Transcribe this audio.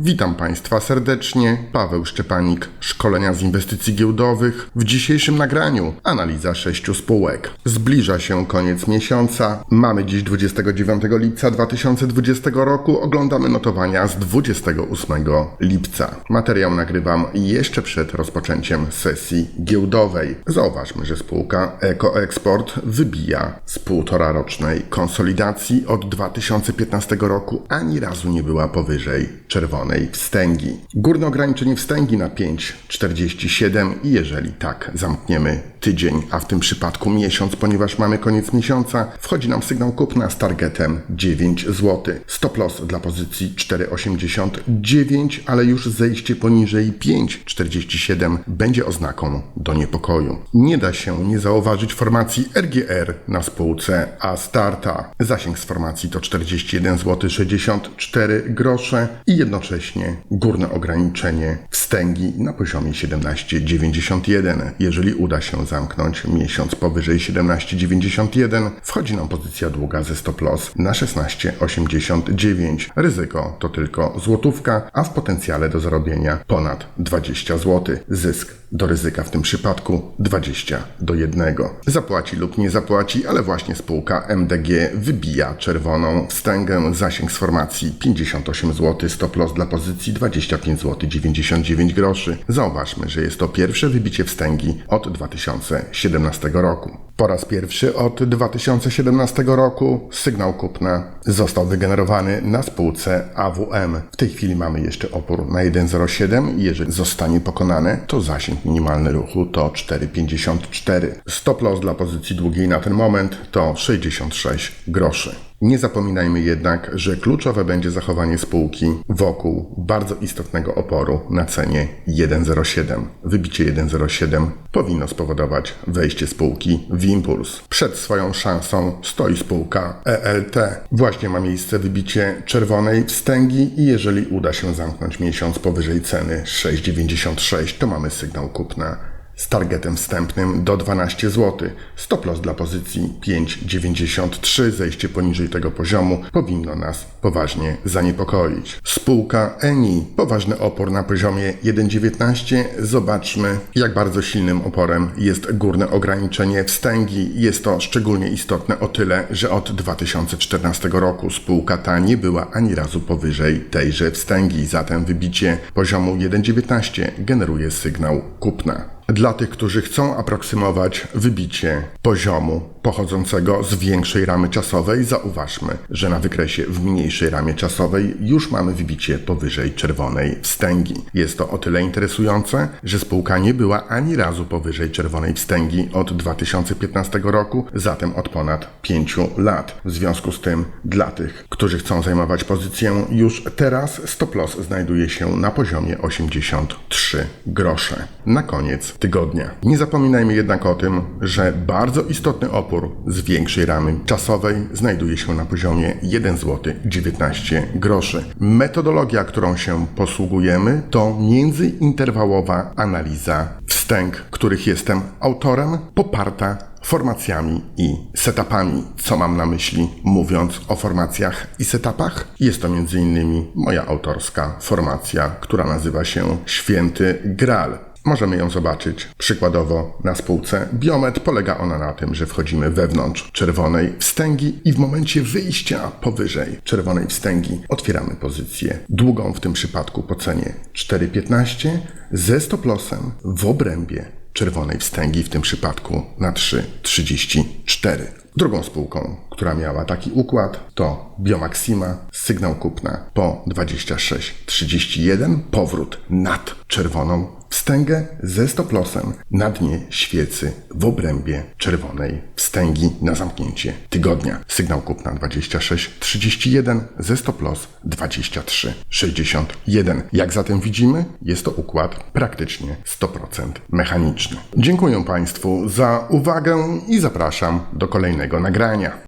Witam Państwa serdecznie. Paweł Szczepanik, Szkolenia z Inwestycji Giełdowych. W dzisiejszym nagraniu analiza sześciu spółek. Zbliża się koniec miesiąca. Mamy dziś 29 lipca 2020 roku. Oglądamy notowania z 28 lipca. Materiał nagrywam jeszcze przed rozpoczęciem sesji giełdowej. Zauważmy, że spółka EcoExport wybija z półtora rocznej konsolidacji od 2015 roku. Ani razu nie była powyżej czerwonej wstęgi. Górne ograniczenie wstęgi na 5,47 i jeżeli tak zamkniemy tydzień, a w tym przypadku miesiąc, ponieważ mamy koniec miesiąca, wchodzi nam sygnał kupna z targetem 9 zł. Stop loss dla pozycji 4,89, ale już zejście poniżej 5,47 będzie oznaką do niepokoju. Nie da się nie zauważyć formacji RGR na spółce Astarta. Zasięg z formacji to 41 zł 64 grosze i jednocześnie górne ograniczenie wstęgi na poziomie 17,91. Jeżeli uda się zamknąć miesiąc powyżej 17,91, wchodzi nam pozycja długa ze stop loss na 16,89. Ryzyko to tylko złotówka, a w potencjale do zarobienia ponad 20 zł. Zysk do ryzyka w tym przypadku 20 do 1. Zapłaci lub nie zapłaci, ale właśnie spółka MDG wybija czerwoną wstęgę, zasięg z formacji 58 zł, stop loss dla pozycji 25 zł 99 groszy. Zauważmy, że jest to pierwsze wybicie wstęgi od 2017 roku. Po raz pierwszy od 2017 roku sygnał kupna został wygenerowany na spółce AWM. W tej chwili mamy jeszcze opór na 1,07 i jeżeli zostanie pokonany, to zasięg minimalny ruchu to 4,54. Stop loss dla pozycji długiej na ten moment to 66 groszy. Nie zapominajmy jednak, że kluczowe będzie zachowanie spółki wokół bardzo istotnego oporu na cenie 1,07. Wybicie 1,07 powinno spowodować wejście spółki w impuls. Przed swoją szansą stoi spółka ELT. Właśnie ma miejsce wybicie czerwonej wstęgi i jeżeli uda się zamknąć miesiąc powyżej ceny 6,96, to mamy sygnał kupna z targetem wstępnym do 12 zł. Stop loss dla pozycji 5,93, zejście poniżej tego poziomu powinno nas poważnie zaniepokoić. Spółka ENI, poważny opór na poziomie 1,19. Zobaczmy, jak bardzo silnym oporem jest górne ograniczenie wstęgi. Jest to szczególnie istotne o tyle, że od 2014 roku spółka ta nie była ani razu powyżej tejże wstęgi, zatem wybicie poziomu 1,19 generuje sygnał kupna. Dla tych, którzy chcą aproksymować wybicie poziomu pochodzącego z większej ramy czasowej, zauważmy, że na wykresie w mniejszej ramie czasowej już mamy wybicie powyżej czerwonej wstęgi. Jest to o tyle interesujące, że spółka nie była ani razu powyżej czerwonej wstęgi od 2015 roku, zatem od ponad 5 lat. W związku z tym, dla tych, którzy chcą zajmować pozycję już teraz, stop loss znajduje się na poziomie 83 grosze. Na koniec tygodnia. Nie zapominajmy jednak o tym, że bardzo istotny opór z większej ramy czasowej znajduje się na poziomie 1 zł 19 groszy. Metodologia, którą się posługujemy, to międzyinterwałowa analiza wstęg, których jestem autorem, poparta formacjami i setupami. Co mam na myśli mówiąc o formacjach i setupach? Jest to m.in. moja autorska formacja, która nazywa się Święty Graal. Możemy ją zobaczyć przykładowo na spółce Biomet. Polega ona na tym, że wchodzimy wewnątrz czerwonej wstęgi i w momencie wyjścia powyżej czerwonej wstęgi otwieramy pozycję długą, w tym przypadku po cenie 4,15 ze stop lossem w obrębie czerwonej wstęgi, w tym przypadku na 3,34. Drugą spółką, która miała taki układ, to Biomaxima, sygnał kupna po 26,31, powrót nad czerwoną wstęgę ze stop lossem na dnie świecy w obrębie czerwonej wstęgi na zamknięcie tygodnia. Sygnał kupna 26,31 ze stop loss 23,61. Jak zatem widzimy, jest to układ praktycznie 100% mechaniczny. Dziękuję Państwu za uwagę i zapraszam do kolejnego nagrania.